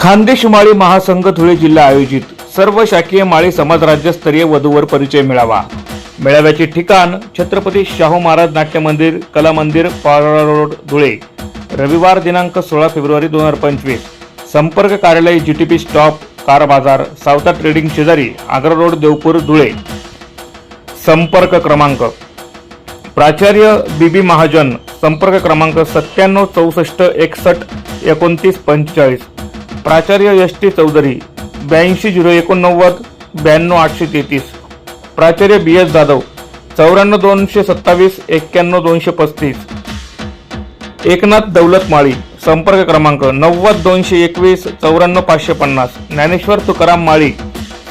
खानदेश माळी महासंघ धुळे जिल्हा आयोजित सर्व शाखीय माळी समाज राज्यस्तरीय वधूवर परिचय मिळावा. मेळाव्याचे ठिकाण छत्रपती शाहू महाराज नाट्य मंदिर कला मंदिर पारोळा रोड धुळे. रविवार दिनांक सोळा फेब्रुवारी दोन हजार पंचवीस. संपर्क कार्यालय जी टी पी स्टॉप कार बाजार सावता ट्रेडिंग शेजारी आग्रा रोड देवपूर धुळे. संपर्क क्रमांक. प्राचार्य बीबी महाजन संपर्क क्रमांक सत्त्याण्णव चौसष्ट एकसष्ट एकोणतीस पंचेचाळीस. प्राचार्य एस टी चौधरी ब्याऐंशी झिरो एकोणनव्वद ब्याण्णव आठशे तेहतीस. प्राचार्य बी एस जाधव चौऱ्याण्णव दोनशे सत्तावीस एक्क्याण्णव दोनशे पस्तीस. एकनाथ दौलत माळी संपर्क क्रमांक नव्वद दोनशे एकवीस चौऱ्याण्णव पाचशे पन्नास. ज्ञानेश्वर तुकाराम माळी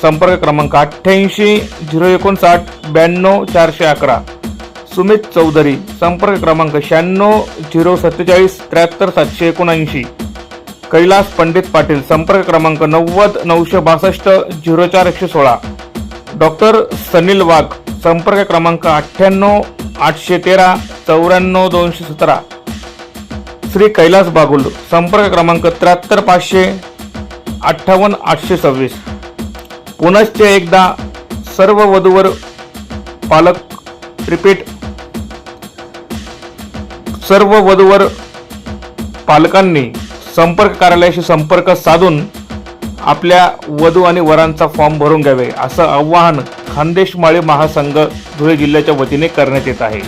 संपर्क क्रमांक अठ्ठ्याऐंशी झिरो एकोणसाठ ब्याण्णव चारशे अकरा. सुमित चौधरी संपर्क क्रमांक शहाण्णव झिरो सत्तेचाळीस त्र्याहत्तर सातशे एकोणऐंशी. कैलास पंडित पाटील संपर्क क्रमांक नव्वद नऊशे बासष्ट झिरो चार एकशे सोळा. डॉक्टर सनील वाघ संपर्क क्रमांक अठ्ठ्याण्णव आठशे तेरा चौऱ्याण्णव दोनशे सतरा. श्री कैलास बागुल संपर्क क्रमांक त्र्याहत्तर पाचशे अठ्ठावन्न आठशे सव्वीस. पुनश्च एकदा सर्व वधूवर पालक रिपीट सर्व वधूवर पालकांनी संपर्क कार्यालयाशी संपर्क साधून आपल्या वधू आणि वरांचा फॉर्म भरून घ्यावे असं आवाहन खानदेशमाळे महासंघ धुळे जिल्ह्याच्या वतीने करण्यात येत आहे.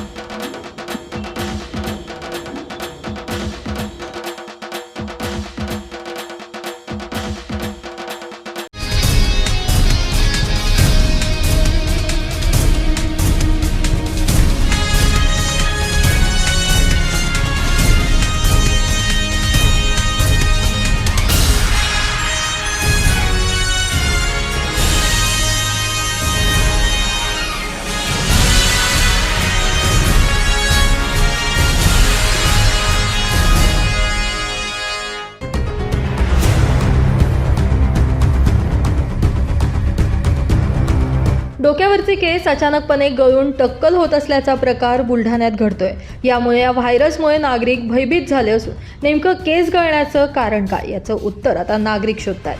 वेळेस अचानकपणे गळून टक्कल होत असल्याचा प्रकार बुलढाण्यात घडतोय. यामुळे या व्हायरसमुळे नागरिक भयभीत झाले असून नेमकं केस गळण्याचं कारण काय? याचं उत्तर आता नागरिक शोधतायत.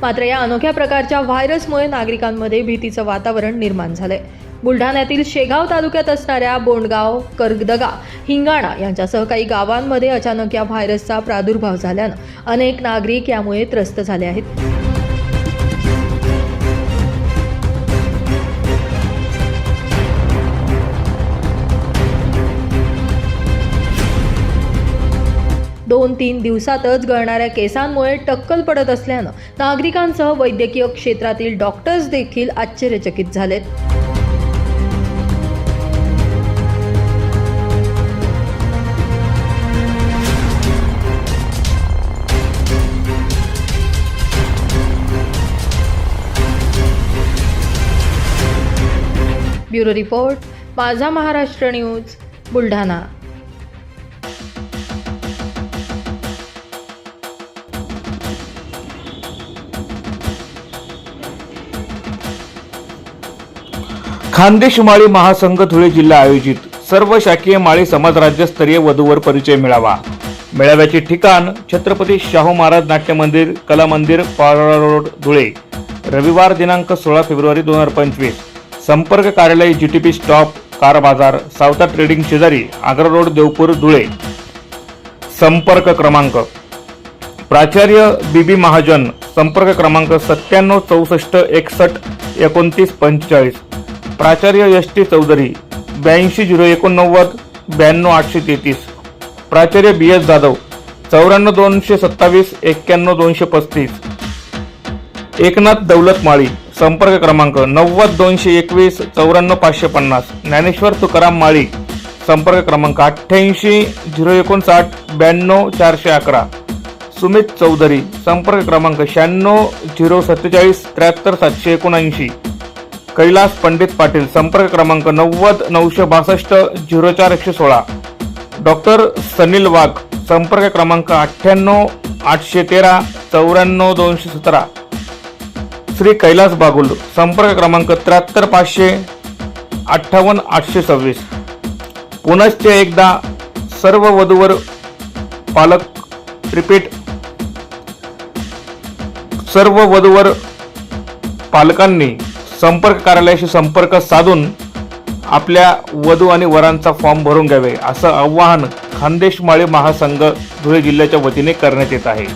मात्र या अनोख्या प्रकारच्या व्हायरसमुळे नागरिकांमध्ये भीतीचं वातावरण निर्माण झालंय. बुलढाण्यातील शेगाव तालुक्यात असणाऱ्या बोंडगाव करगदगा हिंगाणा यांच्यासह काही गावांमध्ये अचानक या व्हायरसचा प्रादुर्भाव झाल्यानं अनेक नागरिक यामुळे त्रस्त झाले आहेत. दोन तीन दिवसातच गळणाऱ्या केसांमुळे टक्कल पडत असल्यानं नागरिकांसह वैद्यकीय क्षेत्रातील डॉक्टर्स देखील आश्चर्यचकित झालेत. Bureau report Majha Maharashtra news Buldhana. Khandesh Mali Mahasangh Dhule जिल्हा आयोजित सर्व शाखीय माळी समाज राज्यस्तरीय वधूवर परिचय मिळावा. मेळाव्याचे ठिकाण छत्रपती शाहू महाराज नाट्य मंदिर कला मंदिर पारोळा रोड धुळे. रविवार दिनांक सोळा फेब्रुवारी दोन हजार पंचवीस. संपर्क कार्यालय जी टी पी स्टॉप कार बाजार सावता ट्रेडिंग शेजारी आग्रा रोड देवपूर धुळे. संपर्क क्रमांक. प्राचार्य बी बी महाजन संपर्क क्रमांक सत्त्याण्णव चौसष्ट एकसष्ट एकोणतीस पंचेचाळीस. प्राचार्य एस टी चौधरी ब्याऐंशी झिरो एकोणनव्वद ब्याण्णव आठशे तेहतीस. प्राचार्य बी एस जाधव चौऱ्याण्णव दोनशे सत्तावीस एक्क्याण्णव दोनशे पस्तीस. एकनाथ दौलत माळी संपर्क क्रमांक नव्वद दोनशे एकवीस चौऱ्याण्णव पाचशे पन्नास. ज्ञानेश्वर तुकाराम माळी. संपर्क क्रमांक अठ्ठ्याऐंशी झिरो एकोणसाठ ब्याण्णव चारशे अकरा. सुमित चौधरी. संपर्क क्रमांक शहाण्णव झिरो सत्तेचाळीस त्र्याहत्तर सातशे एकोणऐंशी. कैलास पंडित पाटील. संपर्क क्रमांक नव्वद नऊशे बासष्ट झिरो चार एकशे सोळा. डॉक्टर सनील वाघ. संपर्क क्रमांक अठ्ठ्याण्णव आठशे तेरा चौऱ्याण्णव दोनशे सतरा. श्री कैलास बागुल संपर्क क्रमांक त्र्याहत्तर पाचशे अठ्ठावन्न आठशे सव्वीस. पुनश्च एकदा सर्व वधूवर पालक रिपीट. सर्व वधूवर पालकांनी संपर्क कार्यालयाशी संपर्क साधून आपल्या वधू आणि वरांचा फॉर्म भरून घ्यावे असं आवाहन खानदेशमाळी महासंघ धुळे जिल्ह्याच्या वतीने करण्यात येत आहे.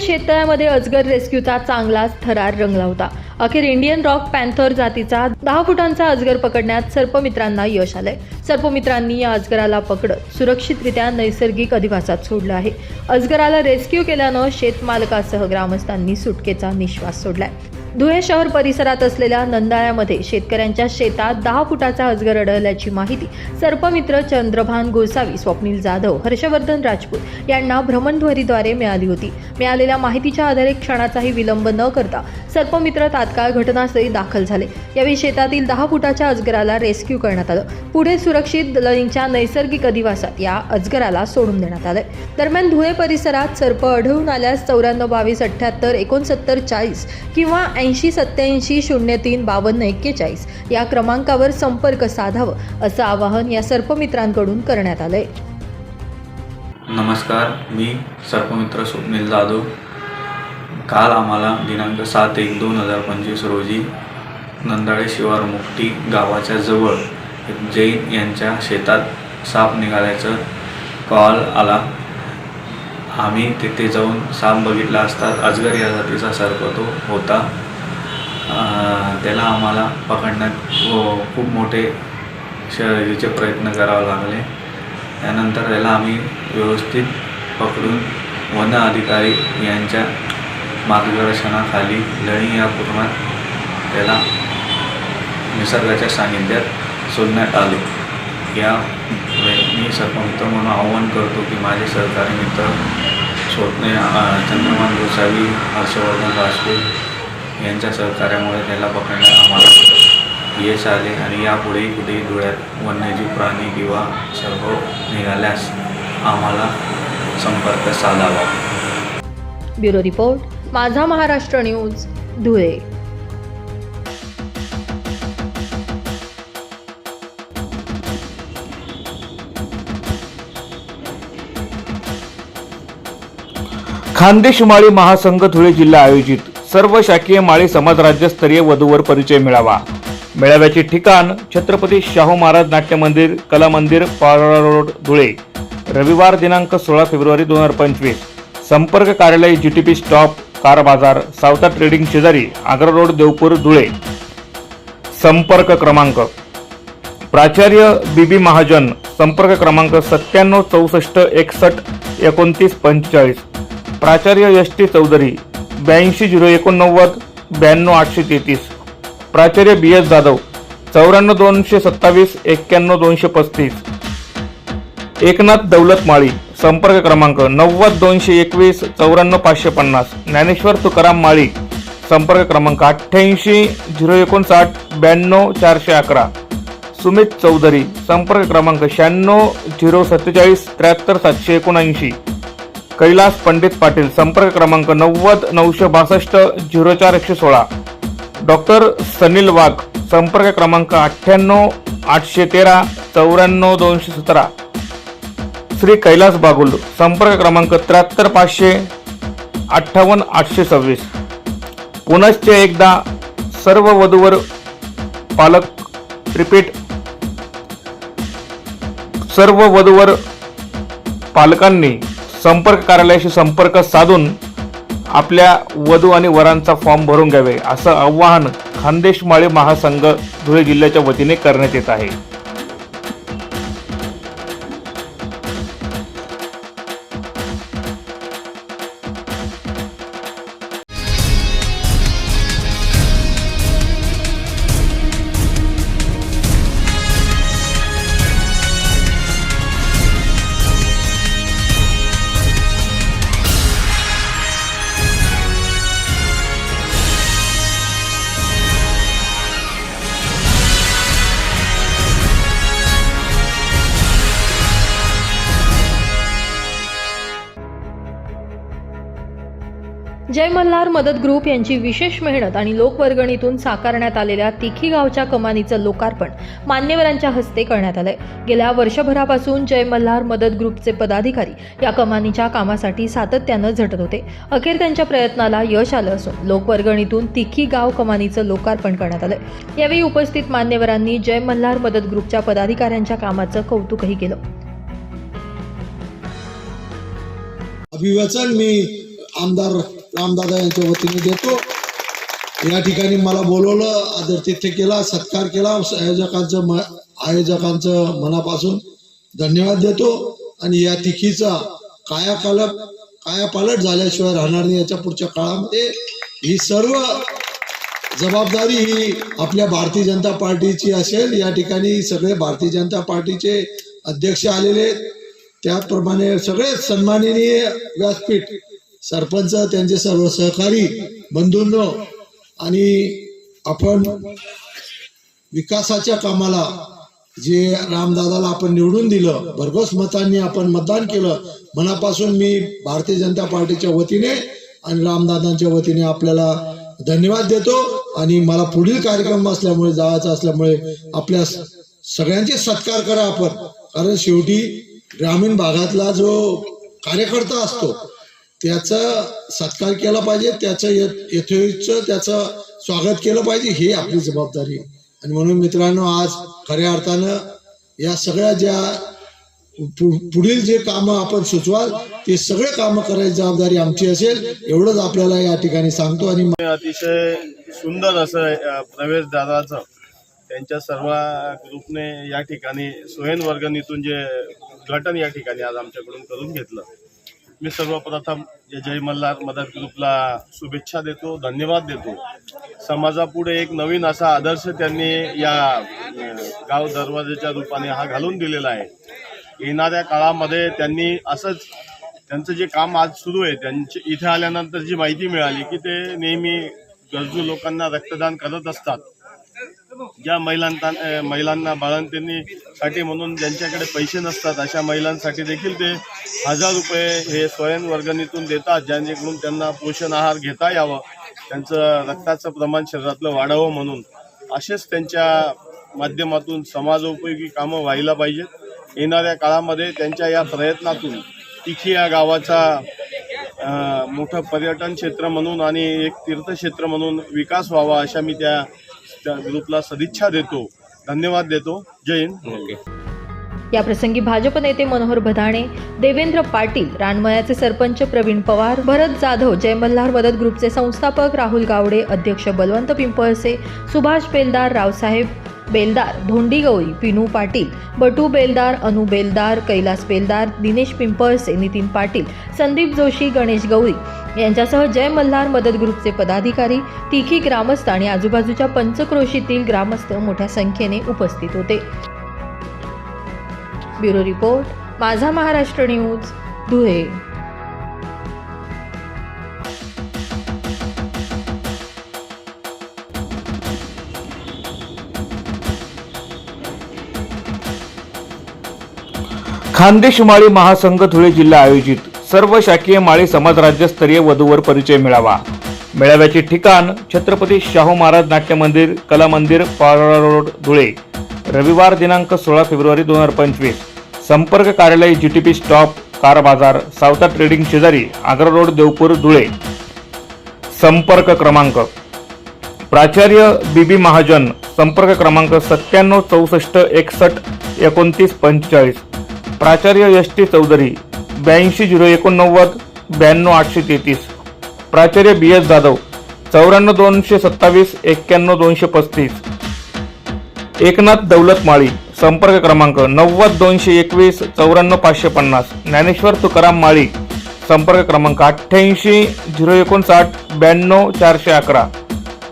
शेततळ्यामध्ये अजगर रेस्क्यूचा चांगलाच थरार रंगला होता. अखेर इंडियन रॉक पॅन्थर जातीचा दहा फुटांचा अजगर पकडण्यात सर्पमित्रांना यश आलंय. सर्पमित्रांनी या अजगराला पकडत सुरक्षितरित्या नैसर्गिक अधिवासात सोडलं आहे. अजगराला रेस्क्यू केल्यानं शेतमालकासह ग्रामस्थांनी सुटकेचा निश्वास सोडलाय. धुळे शहर परिसरात असलेल्या नंदाळ्यामध्ये शेतकऱ्यांच्या शेतात दहा फुटाचा अजगर आढळल्याची माहिती सर्पमित्र चंद्रभान गोसावी स्वप्नील जाधव हर्षवर्धन राजपूत यांना भ्रमणध्वरीद्वारे मिळाली होती. मिळालेल्या माहितीच्या आधारे क्षणाचाही विलंब न करता सर्पमित्र तात्काळ घटनास्थळी दाखल झाले. यावेळी शेतातील दहा फुटाच्या अजगराला रेस्क्यू करण्यात आलं. पुढे सुरक्षित लईंच्या नैसर्गिक अधिवासात या अजगराला सोडून देण्यात आलंय. दरम्यान धुळे परिसरात सर्प आढळून आल्यास चौऱ्याण्णव बावीस अठ्ठ्याहत्तर एकोणसत्तर चाळीस किंवा ऐंशी सत्याऐंशी शून्य तीन बावन्न एक्केचाळीस या क्रमांकावर संपर्क साधावं असं आवाहन या सर्पमित्रांकडून करण्यात आलंय. नमस्कार मी सर्पमित्र स्वप्नील जाधव. काल आम्हाला दिनांक सात एक दोन हजार पंचवीस रोजी नंदाळे शिवार मुक्ती गावाच्या जवळ जैन यांच्या शेतात साप निघाल्याचं कॉल आला. आम्ही तिथे जाऊन साप बघितला असता अजगर या जातीचा सर्प तो होता. त्याला आम्हाला पकडण्यात व- खूप मोठे शहरीचे प्रयत्न करावे लागले. त्यानंतर त्याला आम्ही व्यवस्थित पकडून वन अधिकारी यांच्या मार्गदर्शनाखाली लणी या कुटुंबात त्याला निसर्गाच्या सानिध्यात सोडण्यात आले. या मी सर्पमित्र म्हणून आव्हान करतो की माझे सहकारी मित्र स्वप्ने चंद्रमान गोसावी हर्षवर्धन राजपूत यांच्या सहकार्यामुळे त्याला पकडण्यात आम्हाला यश आले आणि यापुढेही कुठेही धुळ्यात वन्यजीव प्राणी किंवा सर्व निघाल्यास आम्हाला संपर्क साधावा. Bureau report Majha Maharashtra news Dhule. Khandesh Mali Mahasangh Dhule जिल्हा आयोजित सर्व शाकीय माळी समाज राज्यस्तरीय वधूवर परिचय मिळावा. मेळाव्याचे ठिकाण छत्रपती शाहू महाराज नाट्य मंदिर कला मंदिर पारोळा रोड धुळे. रविवार दिनांक सोळा फेब्रुवारी दोन हजार पंचवीस. संपर्क कार्यालय जी टी पी स्टॉप कार बाजार सावता ट्रेडिंग शेजारी आग्रा रोड देवपूर धुळे. संपर्क क्रमांक. प्राचार्य बी बी महाजन संपर्क क्रमांक सत्त्याण्णव चौसष्ट एकसष्ट एकोणतीस पंचेचाळीस. प्राचार्य एस टी चौधरी ब्याऐंशी झिरो एकोणनव्वद ब्याण्णव आठशे तेहतीस. प्राचार्य बी एस जाधव चौऱ्याण्णव दोनशे सत्तावीस एक्क्याण्णव दोनशे पस्तीस. एकनाथ दौलत माळी संपर्क क्रमांक नव्वद दोनशे एकवीस चौऱ्याण्णव पाचशे पन्नास. ज्ञानेश्वर तुकाराम माळी संपर्क क्रमांक अठ्ठ्याऐंशी झिरो एकोणसाठ ब्याण्णव चारशे अकरा. सुमित चौधरी संपर्क क्रमांक शहाण्णव झिरो सत्तेचाळीस त्र्याहत्तर सातशे एकोणऐंशी. कैलास पंडित पाटील संपर्क क्रमांक नव्वद नऊशे बासष्ट झिरो चार एकशे सोळा. डॉक्टर सनील वाघ संपर्क क्रमांक अठ्ठ्याण्णव आठशे तेरा चौऱ्याण्णव दोनशे सतरा. श्री कैलास बागुल संपर्क क्रमांक त्र्याहत्तर पाचशे अठ्ठावन्न आठशे सव्वीस. पुनश्च एकदा सर्व वधूवर पालक रिपीट. सर्व वधूवर पालकांनी संपर्क कार्यालयाशी संपर्क साधून आपल्या वधू आणि वरांचा फॉर्म भरून घ्यावे असं आवाहन खानदेशमाळे महासंघ धुळे जिल्ह्याच्या वतीने करण्यात येत आहे. मल्हार मदत ग्रुप यांची विशेष मेहनत आणि लोकवर्गणीतून साकारण्यात आलेल्या तिखी गावच्या कमानीचं लोकार्पण मान्यवरांच्या हस्ते करण्यात आलंय. गेल्या वर्षभरापासून जय मल्हार मदत ग्रुपचे पदाधिकारी या कमानीच्या कामासाठी सातत्यानं झटत होते. अखेर त्यांच्या प्रयत्नाला यश आलं असून लोकवर्गणीतून तिखी गाव कमानीचं लोकार्पण करण्यात आलंय. यावेळी उपस्थित मान्यवरांनी जय मल्हार मदत ग्रुपच्या पदाधिकाऱ्यांच्या कामाचं कौतुकही केलं. अभिवाचन मी आमदार रामदादा यांच्या वतीने देतो. या ठिकाणी मला बोलवलं आदर तिथे केला सत्कार केला. आयोजकांचं म आयोजकांचं मनापासून धन्यवाद देतो. आणि या तिखीचा कायापालट कायापालट झाल्याशिवाय राहणार नाही याच्या पुढच्या काळामध्ये. ही सर्व जबाबदारी ही आपल्या भारतीय जनता पार्टीची असेल. या ठिकाणी सगळे भारतीय जनता पार्टीचे अध्यक्ष आलेले आहेत. त्याप्रमाणे सगळे सन्माननीय व्यासपीठ सरपंच त्यांचे सर्व सहकारी बंधूंनो आणि आपण विकासाच्या कामाला जे रामदादाला आपण निवडून दिलं भरघोस मतांनी आपण मतदान केलं मनापासून मी भारतीय जनता पार्टीच्या वतीने आणि रामदादांच्या वतीने आपल्याला धन्यवाद देतो. आणि मला पुढील कार्यक्रम असल्यामुळे जायचा असल्यामुळे आपल्या सगळ्यांचे सत्कार करा आपण. कारण शेवटी ग्रामीण भागातला जो कार्यकर्ता असतो त्याचा सत्कार केला पाहिजे त्याचं यथ- त्याचं स्वागत केलं पाहिजे ही आपली जबाबदारी आणि म्हणून मित्रांनो आज खऱ्या अर्थानं या सगळ्या ज्या पुढील जे कामं आपण सुचवाल ते सगळे कामं करायची जबाबदारी आमची असेल एवढंच आपल्याला या ठिकाणी सांगतो. आणि अतिशय सुंदर असं प्रवेश दादाचं त्यांच्या सर्व ग्रुपने या ठिकाणी स्वयंवर्गणीतून जे उद्घाटन या ठिकाणी आज आमच्याकडून करून घेतलं. मी सर्वप्रथम या जय मल्हार मदत ग्रुपला शुभेच्छा देतो धन्यवाद देतो. समाजापुढे एक नवीन असा आदर्श त्यांनी या गाव दरवाजेच्या रूपाने हा घालून दिलेला आहे. येणाऱ्या काळामध्ये त्यांनी असंच त्यांचं जे काम आज सुरू आहे त्यांची इथे आल्यानंतर जी माहिती मिळाली की ते नेहमी गरजू लोकांना रक्तदान करत असतात. ज्या महिलांना महिलांना बाळंतिनी साठी म्हणून ज्यांच्याकडे पैसे नसतात अशा महिलांसाठी देखील ते हजार रुपये हे स्वयंवर्गणीतून देतात ज्यांच्याकडून त्यांना पोषण आहार घेता यावं त्यांचं रक्ताचं प्रमाण शरीरातलं वाढावं म्हणून. असेच त्यांच्या माध्यमातून समाजोपयोगी कामं व्हायला पाहिजेत. येणाऱ्या काळामध्ये त्यांच्या या प्रयत्नातून तिखी या गावाचा मोठं पर्यटन क्षेत्र म्हणून आणि एक तीर्थक्षेत्र म्हणून विकास व्हावा अशा मी त्या त्या ग्रुपला सदिच्छा देतो. धन्यवाद देतो. जय हिंद. याप्रसंगी भाजप नेते मनोहर भदाणे देवेंद्र पाटील रानमयाचे सरपंच प्रवीण पवार भरत जाधव जय मल्हार मदत ग्रुपचे संस्थापक राहुल गावडे अध्यक्ष बलवंत पिंपळसे सुभाष बेलदार रावसाहेब बेलदार धोंडी गौरी पिनू पाटील बटू बेलदार अनु बेलदार कैलास बेलदार दिनेश पिंपळसे नितीन पाटील संदीप जोशी गणेश गौरी यांच्यासह जय मल्हार मदत ग्रुपचे पदाधिकारी तिखी ग्रामस्थ आणि आजूबाजूच्या पंचक्रोशीतील ग्रामस्थ मोठ्या संख्येने उपस्थित होते. Bureau report Majha Maharashtra news Dhule. Khandesh Mali Mahasangh Dhule जिल्हा आयोजित सर्व शाकीय माळी समाज राज्यस्तरीय वधूवर परिचय मिळावा. मेळाव्याचे ठिकाण छत्रपती शाहू महाराज नाट्य मंदिर कला मंदिर पारोळा रोड धुळे. रविवार दिनांक सोळा फेब्रुवारी दोन हजार पंचवीस. संपर्क कार्यालय जी टी पी स्टॉप कार बाजार सावता ट्रेडिंग शेजारी आग्रा रोड देवपूर धुळे. संपर्क क्रमांक. प्राचार्य बी बी महाजन संपर्क क्रमांक सत्त्याण्णव चौसष्ट एकसष्ट एकोणतीस पंचेचाळीस. प्राचार्य एस टी चौधरी ब्याऐंशी झिरो एकोणनव्वद ब्याण्णव आठशे तेहतीस. प्राचार्य बी एस जाधव चौऱ्याण्णव दोनशे सत्तावीस एक्क्याण्णव दोनशे पस्तीस. एकनाथ दौलत माळी संपर्क क्रमांक नव्वद दोनशे एकवीस चौऱ्याण्णव पाचशे पन्नास. ज्ञानेश्वर तुकाराम माळी संपर्क क्रमांक अठ्ठ्याऐंशी झिरो एकोणसाठ ब्याण्णव चारशे अकरा.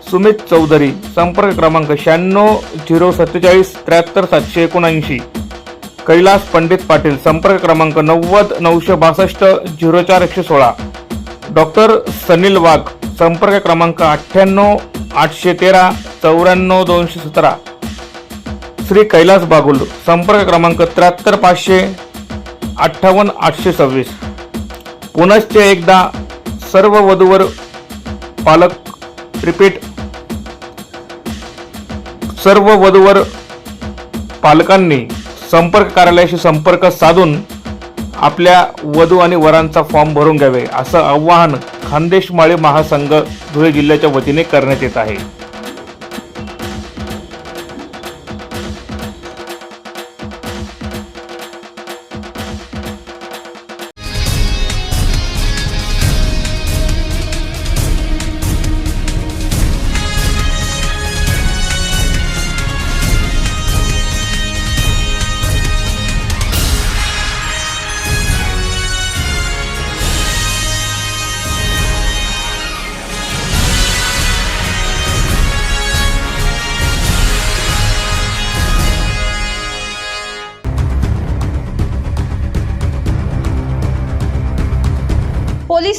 सुमित चौधरी संपर्क क्रमांक शहाण्णव झिरो सत्तेचाळीस त्र्याहत्तर सातशे एकोणऐंशी. कैलास पंडित पाटील संपर्क क्रमांक नव्वद नऊशे बासष्ट झिरो चार एकशे सोळा. डॉक्टर सनील वाघ संपर्क क्रमांक अठ्ठ्याण्णव आठशे तेरा चौऱ्याण्णव दोनशे सतरा. श्री कैलास बागुल संपर्क क्रमांक त्र्याहत्तर पाचशे अठ्ठावन्न आठशे सव्वीस. पुनश्च एकदा सर्व वधूवर पालक रिपीट. सर्व वधूवर पालकांनी संपर्क कार्यालयाशी संपर्क साधून आपल्या वधू आणि वरांचा फॉर्म भरून घ्यावे असं आवाहन खानदेशमाळे महासंघ धुळे जिल्ह्याच्या वतीने करण्यात येत आहे.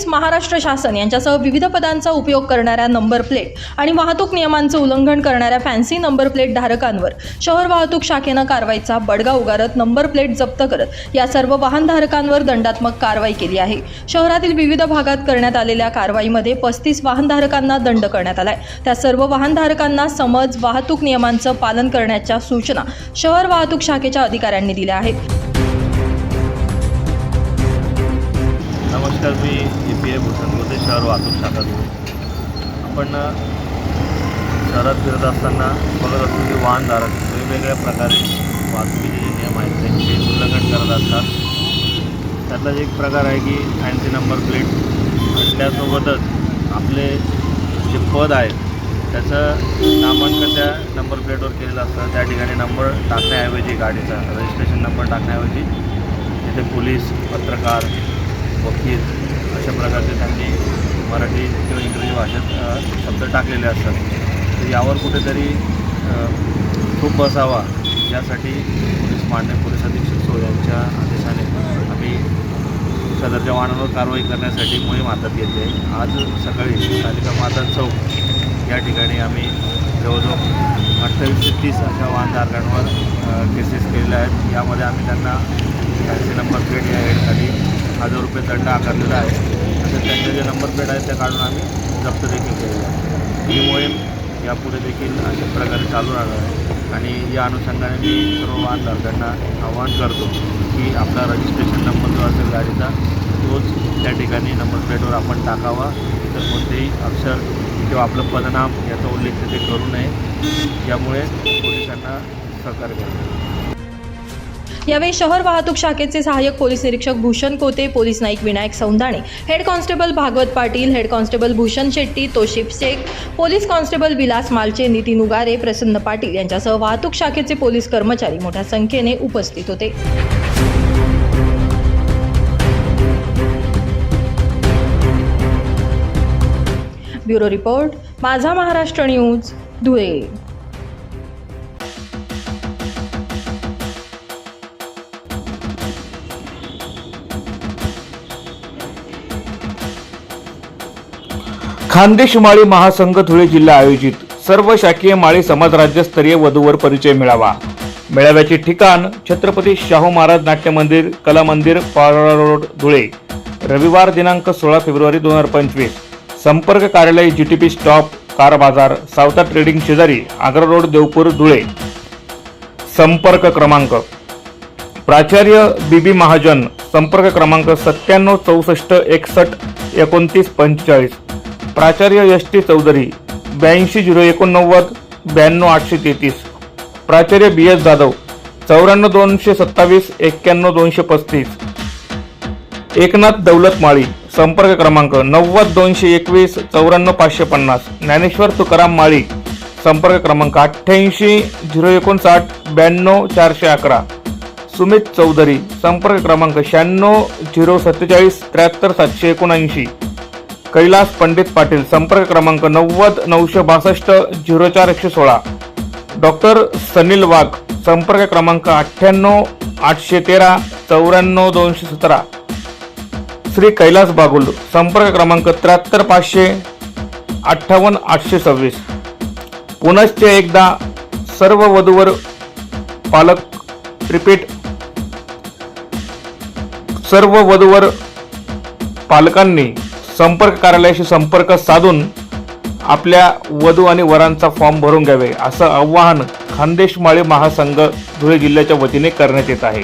महाराष्ट्र शासन यांच्यासह विविध पदांचा उपयोग करणाऱ्या नंबर प्लेट आणि वाहतूक नियमांचं उल्लंघन करणाऱ्या फॅन्सी नंबर प्लेट धारकांवर शहर वाहतूक शाखेनं कारवाईचा बडगा उगारत नंबर प्लेट जप्त करत या सर्व वाहनधारकांवर दंडात्मक कारवाई केली आहे. शहरातील विविध भागात करण्यात आलेल्या कारवाईमध्ये पस्तीस वाहनधारकांना दंड करण्यात आलाय. त्या सर्व वाहनधारकांना समज वाहतूक नियमांचं पालन करण्याच्या सूचना शहर वाहतूक शाखेच्या अधिकाऱ्यांनी दिल्या आहेत. नमस्कार मी पी ए भूषण शहर वाहतूक शाखा धुळे आपण शहरात फिरत असताना बघत असतो की वाहनधारक वेगवेगळ्या प्रकारे वाहतुकीचे जे नियम आहेत त्यांचे उल्लंघन करत असतात. त्यातलाच एक प्रकार आहे की फॅन्सी नंबर प्लेट आणि त्यासोबतच आपले जे पद आहे त्याचं नामांकन त्या नंबर प्लेटवर केलेलं असतं. त्या ठिकाणी नंबर टाकण्याऐवजी गाडीचा रजिस्ट्रेशन नंबर टाकण्याऐवजी तिथे पोलीस पत्रकार वकील अशा प्रकारचे त्यांनी मराठी किंवा इंग्रजी भाषेत शब्द टाकलेले असतात. तर यावर कुठेतरी खूप बसावा यासाठी पोलीस मांडणे पोलीस अधीक्षक सो यांच्या आदेशाने आम्ही सदरच्या वाहनांवर कारवाई करण्यासाठी मोहीम हातात घेतली आहे. आज सकाळी तालिका माता चौक या ठिकाणी आम्ही जवळजवळ अठ्ठावीस ते तीस अशा वाहनधारकांवर केसेस केलेल्या आहेत. यामध्ये आम्ही त्यांना फॅन्सी नंबर प्लेट या हेडखाली हजार रुपये दंड आकारलेला आहे. तसेच त्यांचे जे नंबर प्लेट आहेत त्या काढून आम्ही जप्त देखील केलेले आहे ही मोहीम यापुढे देखील अशा प्रकारे चालू राहणार आहे. आणि या अनुषंगाने मी सर्व वाहनधारकांना आवाहन करतो की आपला रजिस्ट्रेशन नंबर जो असेल गाडीचा तोच त्या ठिकाणी नंबर प्लेटवर आपण टाकावा. इतर कोणतेही अक्षर किंवा आपलं पदनाम याचा उल्लेख तिथे करू नये. यामुळे पोलिसांना सहकार्य करावे यावेळी शहर वाहतूक शाखेचे सहाय्यक पोलीस निरीक्षक Bhushan Kote police Naik Vinayak Saundane head constable Bhagwat Patil head constable Bhushan Shetty Toshif Shaikh police constable Vilas Malche Nitin Ugare Prasanna Patil यांच्यासह वाहतूक शाखेचे पोलीस कर्मचारी मोठ्या संख्येने उपस्थित होते. Bureau report Majha Maharashtra news Dhule. Khandesh Mali Mahasangh Dhule जिल्हा आयोजित सर्व शाकीय माळी समाज राज्यस्तरीय वधूवर परिचय मेळावा. मेळाव्याचे ठिकाण छत्रपती शाहू महाराज नाट्य मंदिर कला मंदिर पारोळा रोड धुळे. रविवार दिनांक सोळा फेब्रुवारी दोन हजार पंचवीस. संपर्क कार्यालय जी टी पी स्टॉप कार बाजार सावता ट्रेडिंग शेजारी आग्रा रोड देवपूर धुळे. संपर्क क्रमांक. प्राचार्य बी बी महाजन संपर्क क्रमांक सत्त्याण्णव चौसष्ट एकसष्ट एकोणतीस पंचेचाळीस. प्राचार्य एस टी चौधरी ब्याऐंशी झिरो एकोणनव्वद ब्याण्णव आठशे तेहतीस. प्राचार्य बी एस जाधव चौऱ्याण्णव दोनशे सत्तावीस एक्क्याण्णव दोनशे पस्तीस. एकनाथ दौलत माळी संपर्क क्रमांक नव्वद दोनशे एकवीस चौऱ्याण्णव पाचशे पन्नास. ज्ञानेश्वर तुकाराम माळी संपर्क क्रमांक अठ्ठ्याऐंशी झिरो एकोणसाठ ब्याण्णव चारशे अकरा. सुमित चौधरी संपर्क क्रमांक शहाण्णव झिरो सत्तेचाळीस त्र्याहत्तर सातशे एकोणऐंशी. कैलास पंडित पाटील संपर्क क्रमांक नव्वद नऊशे बासष्ट झिरो चार एकशे सोळा. डॉक्टर सनील वाघ संपर्क क्रमांक अठ्ठ्याण्णव आठशे तेरा चौऱ्याण्णव दोनशे सतरा. श्री कैलास बागुल संपर्क क्रमांक त्र्याहत्तर पाचशे अठ्ठावन्न आठशे सव्वीस. पुनश्च एकदा सर्व वधूवर पालक रिपीट सर्व वधूवर पालकांनी संपर्क कार्यालयाशी संपर्क साधून आपल्या वधू आणि वरांचा फॉर्म भरून घ्यावे असं आवाहन खानदेशमाळी महासंघ धुळे जिल्ह्याच्या वतीने करण्यात येत आहे.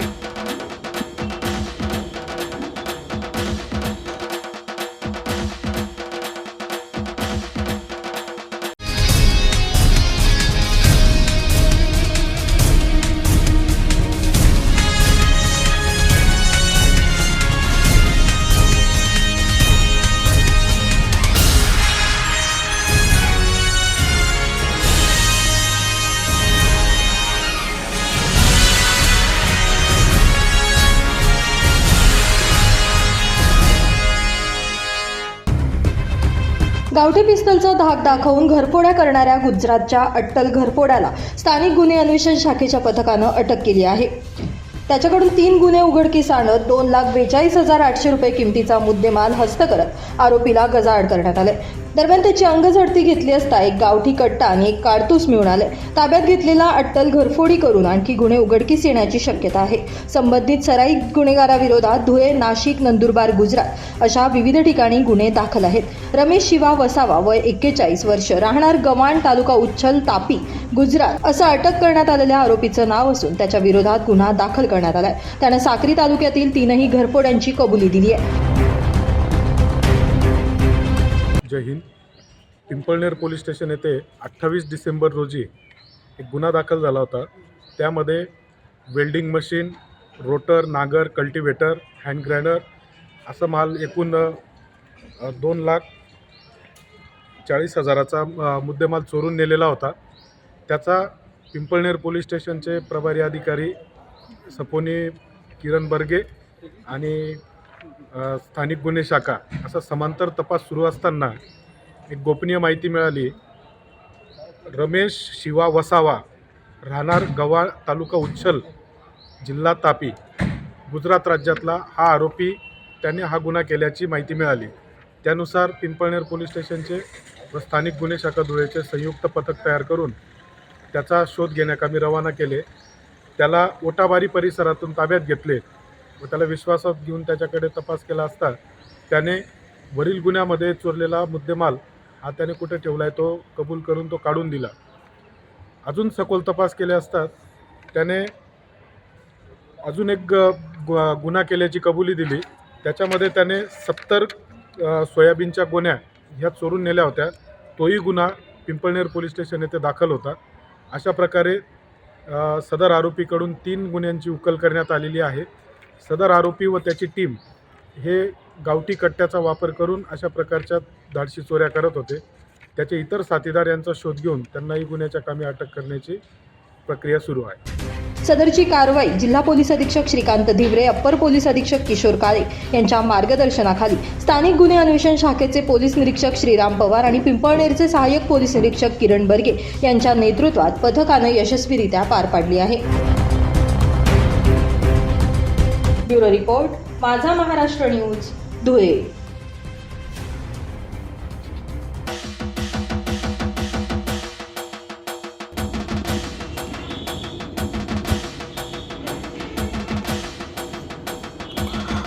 गावठी पिस्तलचा धाक दाखवून घरफोड्या करणाऱ्या गुजरातच्या अट्टल घरफोड्याला स्थानिक गुन्हे अन्वेषण शाखेच्या पथकानं अटक केली आहे. त्याच्याकडून तीन गुन्हे उघडकीस आणत दोन लाख बेचाळीस हजार आठशे रुपये किमतीचा मुद्देमाल हस्त करत आरोपीला गजाआड करण्यात आले दरम्यान त्याची अंगझडती घेतली असता एक गावठी कट्टा आणि एक काडतूस मिळून आले. ताब्यात घेतलेला अट्टल घरफोडी करून आणखी गुन्हे उघडकीस येण्याची शक्यता आहे. संबंधित सराई गुन्हेगाराविरोधात धुळे नाशिक नंदुरबार गुजरात अशा विविध ठिकाणी गुन्हे दाखल आहेत. रमेश शिवा वसावा वय एक्केचाळीस वर्ष राहणार गवाण तालुका उच्छल तापी गुजरात असं अटक करण्यात आलेल्या आरोपीचं नाव असून त्याच्या विरोधात गुन्हा दाखल करण्यात आलाय. त्यानं साक्री तालुक्यातील तीनही घरफोड्यांची कबुली दिली आहे. जय हिंद. पिंपळनेर पोलीस स्टेशन येथे अठ्ठावीस डिसेंबर रोजी एक गुन्हा दाखल झाला होता. त्यामध्ये वेल्डिंग मशीन रोटर नागर कल्टिवेटर हँड ग्राइंडर असा माल एकूण दोन लाख चाळीस हजाराचा मुद्देमाल चोरून नेलेला होता. त्याचा पिंपळनेर पोलीस स्टेशनचे प्रभारी अधिकारी सपोनी किरण बर्गे आणि स्थानिक गुन्हे शाखा असा समांतर तपास सुरू असताना एक गोपनीय माहिती मिळाली. रमेश शिवा वसावा राहणार गव्हाळ तालुका उच्छल जिल्हा तापी गुजरात राज्यातला हा आरोपी त्याने हा गुन्हा केल्याची माहिती मिळाली. त्यानुसार पिंपळनेर पोलीस स्टेशनचे व स्थानिक गुन्हे शाखा धुळेचे संयुक्त पथक तयार करून त्याचा शोध घेण्याकामी रवाना केले. त्याला ओटाबारी परिसरातून ताब्यात घेतले. व त्याला विश्वासात घेऊन त्याच्याकडे तपास केला असता त्याने वरील गुन्ह्यामध्ये चोरलेला मुद्देमाल हा त्याने कुठे ठेवला आहे तो कबूल करून तो काढून दिला. अजून सखोल तपास केले असतात त्याने अजून एक गु- गुन्हा केल्याची कबुली दिली. त्याच्यामध्ये त्याने सत्तर सोयाबीनच्या गोण्या ह्या चोरून नेल्या होत्या. तोही गुन्हा पिंपळनेर पोलीस स्टेशन येथे दाखल होता. अशा प्रकारे सदर आरोपीकडून तीन गुन्ह्यांची उकल करण्यात आलेली आहे. सदर आरोपी व त्याची टीम हे गावठी कट्ट्याचा वापर करून अशा प्रकारच्या धाडशी चोऱ्या करत होते. त्याचे इतर साथीदार यांचा शोध घेऊन त्यांनाही गुन्ह्याच्या कामी अटक करण्याची प्रक्रिया सुरू आहे. सदरची कारवाई जिल्हा पोलीस अधीक्षक श्रीकांत धिवरे अप्पर पोलीस अधीक्षक किशोर काळे यांच्या मार्गदर्शनाखाली स्थानिक गुन्हे अन्वेषण शाखेचे पोलीस निरीक्षक श्रीराम पवार आणि पिंपळनेरचे सहाय्यक पोलीस निरीक्षक किरण बर्गे यांच्या नेतृत्वात पथकानं यशस्वीरित्या पार पाडली आहे. Bureau report Majha Maharashtra news Dhule.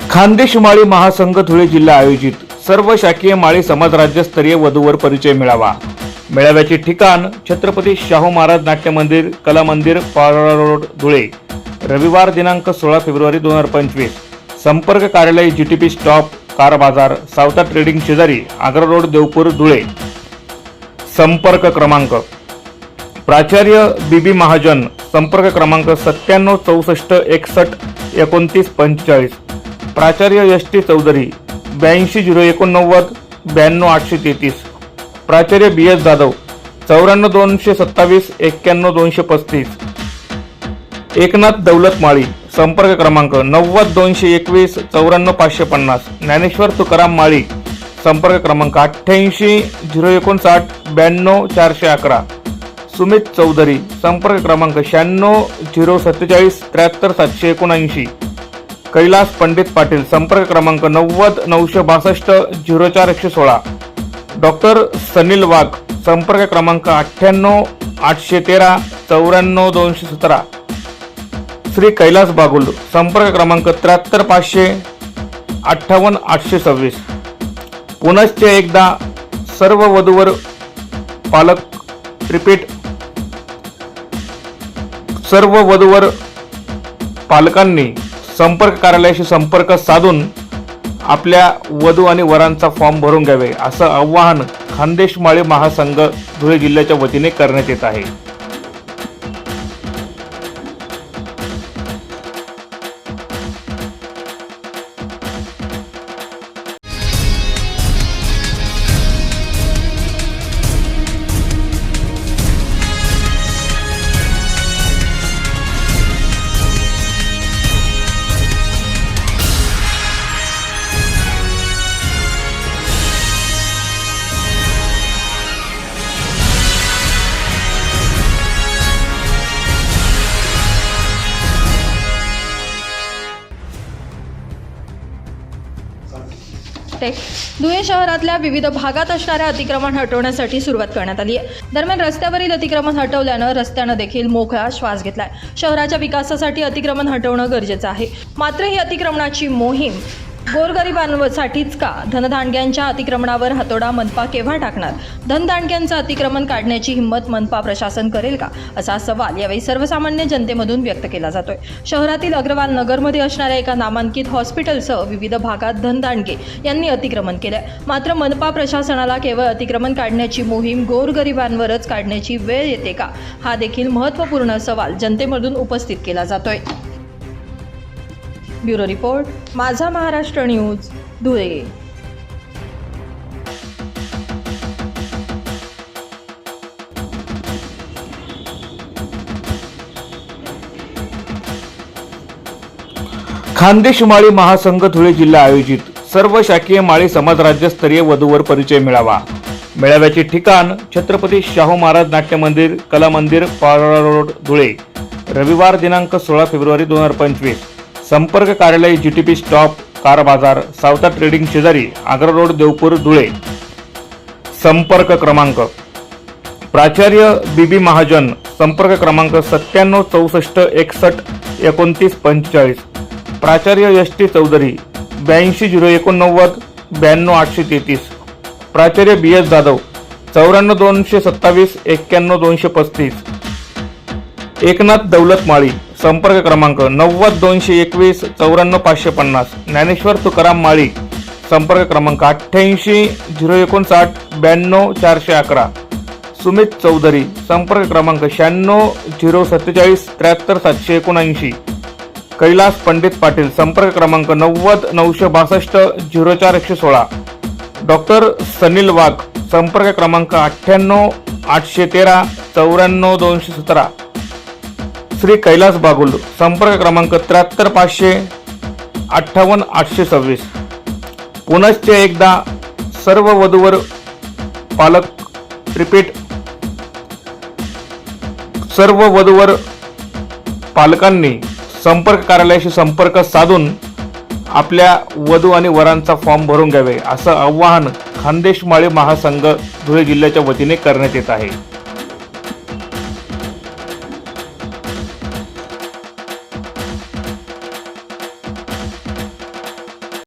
Khandesh Mali Mahasangh Dhule जिल्हा आयोजित सर्व शाकीय माळी समाज राज्यस्तरीय वधूवर परिचय मेळावा. मेळाव्याचे ठिकाण छत्रपती शाहू महाराज नाट्य मंदिर कला मंदिर पारोळा रोड धुळे. रविवार दिनांक सोळा फेब्रुवारी दोन हजार पंचवीस. संपर्क कार्यालय जी टी पी स्टॉप कार बाजार सावता ट्रेडिंग शेजारी आग्रा रोड देवपूर धुळे. संपर्क क्रमांक. प्राचार्य बी बी महाजन संपर्क क्रमांक सत्त्याण्णव चौसष्ट एकसष्ट एकोणतीस पंचेचाळीस. प्राचार्य एस टी चौधरी ब्याऐंशी झिरो एकोणनव्वद ब्याण्णव आठशे तेहतीस. प्राचार्य बी एस जाधव चौऱ्याण्णव दोनशे सत्तावीस एक्क्याण्णव दोनशे पस्तीस. एकनाथ दौलत माळी संपर्क क्रमांक नव्वद दोनशे एकवीस चौऱ्याण्णव पाचशे पन्नास ज्ञानेश्वर तुकाराम माळी संपर्क क्रमांक अठ्ठ्याऐंशी झिरो एकोणसाठ ब्याण्णव चारशे अकरा. सुमित चौधरी संपर्क क्रमांक शहाण्णव झिरो सत्तेचाळीस त्र्याहत्तर सातशे एकोणऐंशी. कैलास पंडित पाटील संपर्क क्रमांक नव्वद नऊशे बासष्ट झिरो चार एकशे सोळा. डॉक्टर सनील वाघ संपर्क क्रमांक अठ्ठ्याण्णव आठशे तेरा चौऱ्याण्णव दोनशे सतरा. श्री कैलास बागुल संपर्क क्रमांक त्र्याहत्तर पाचशे अठ्ठावन्न आठशे सव्वीस. पुनश्च एकदा सर्व वधूवर पालक रिपीट सर्व वधूवर पालकांनी संपर्क कार्यालयाशी संपर्क साधून आपल्या वधू आणि वरांचा फॉर्म भरून घ्यावे असं आवाहन खानदेशमाळी महासंघ धुळे जिल्ह्याच्या वतीने करण्यात येत आहे. धुळे शहरातल्या विविध भागात असणाऱ्या अतिक्रमण हटवण्यासाठी सुरुवात करण्यात आली आहे. दरम्यान रस्त्यावरील अतिक्रमण हटवल्यानं रस्त्यानं देखील मोकळा श्वास घेतलाय. शहराच्या विकासासाठी अतिक्रमण हटवणं गरजेचं आहे. मात्र ही अतिक्रमणाची मोहीम गोरगरिबांसाठीच का? धनदांडग्यांच्या अतिक्रमणावर हातोडा मनपा केव्हा टाकणार? धनदांडग्यांचं अतिक्रमण काढण्याची हिंमत मनपा प्रशासन करेल का? असा सवाल यावेळी सर्वसामान्य जनतेमधून व्यक्त केला जातोय. शहरातील अग्रवाल नगरमध्ये असणाऱ्या एका नामांकित हॉस्पिटलसह विविध भागात धनदांडगे यांनी अतिक्रमण केलंय. मात्र मनपा प्रशासनाला केवळ अतिक्रमण काढण्याची मोहीम गोरगरिबांवरच काढण्याची वेळ येते का? हा देखील महत्त्वपूर्ण सवाल जनतेमधून उपस्थित केला जातोय. Bureau report Majha Maharashtra news Dhule. Khandesh Mali Mahasangh Dhule जिल्हा आयोजित सर्व शाकीय माळी समाज राज्यस्तरीय वधूवर परिचय मिळावा. मेळाव्याचे ठिकाण छत्रपती शाहू महाराज नाट्य मंदिर कला मंदिर पारोळा रोड धुळे. रविवार दिनांक सोळा फेब्रुवारी दोन हजार पंचवीस. संपर्क कार्यालय जी टी पी स्टॉप कार बाजार सावता ट्रेडिंग शेजारी आग्रा रोड देवपूर धुळे. संपर्क क्रमांक. प्राचार्य बी बी महाजन संपर्क क्रमांक सत्त्याण्णव चौसष्ट एकसष्ट एकोणतीस पंचेचाळीस. प्राचार्य एस टी चौधरी ब्याऐंशी झिरो एकोणनव्वद ब्याण्णव आठशे तेहतीस. प्राचार्य बी एस जाधव चौऱ्याण्णव दोनशे सत्तावीस एक्क्याण्णव दोनशे पस्तीस. एकनाथ दौलत माळी संपर्क क्रमांक नव्वद दोनशे एकवीस चौऱ्याण्णव पाचशे पन्नास. ज्ञानेश्वर तुकाराम माळी. संपर्क क्रमांक अठ्ठ्याऐंशी झिरो एकोणसाठ ब्याण्णव चारशे अकरा. सुमित चौधरी. संपर्क क्रमांक शहाण्णव झिरो सत्तेचाळीस त्र्याहत्तर सातशे एकोणऐंशी. कैलास पंडित पाटील. संपर्क क्रमांक नव्वद नऊशे बासष्ट झिरो चार एकशे सोळा. डॉक्टर सनील वाघ. संपर्क क्रमांक अठ्ठ्याण्णव आठशे तेरा चौऱ्याण्णव दोनशे सतरा. श्री कैलास बागुल संपर्क क्रमांक त्र्याहत्तर पाचशे अठ्ठावन्न आठशे सव्वीस. पुनश्च एकदा सर्व वधूवर पालक रिपीट सर्व वधूवर पालकांनी संपर्क कार्यालयाशी संपर्क साधून आपल्या वधू आणि वरांचा फॉर्म भरून घ्यावे असं आवाहन खानदेशमाळी महासंघ धुळे जिल्ह्याच्या वतीने करण्यात येत आहे.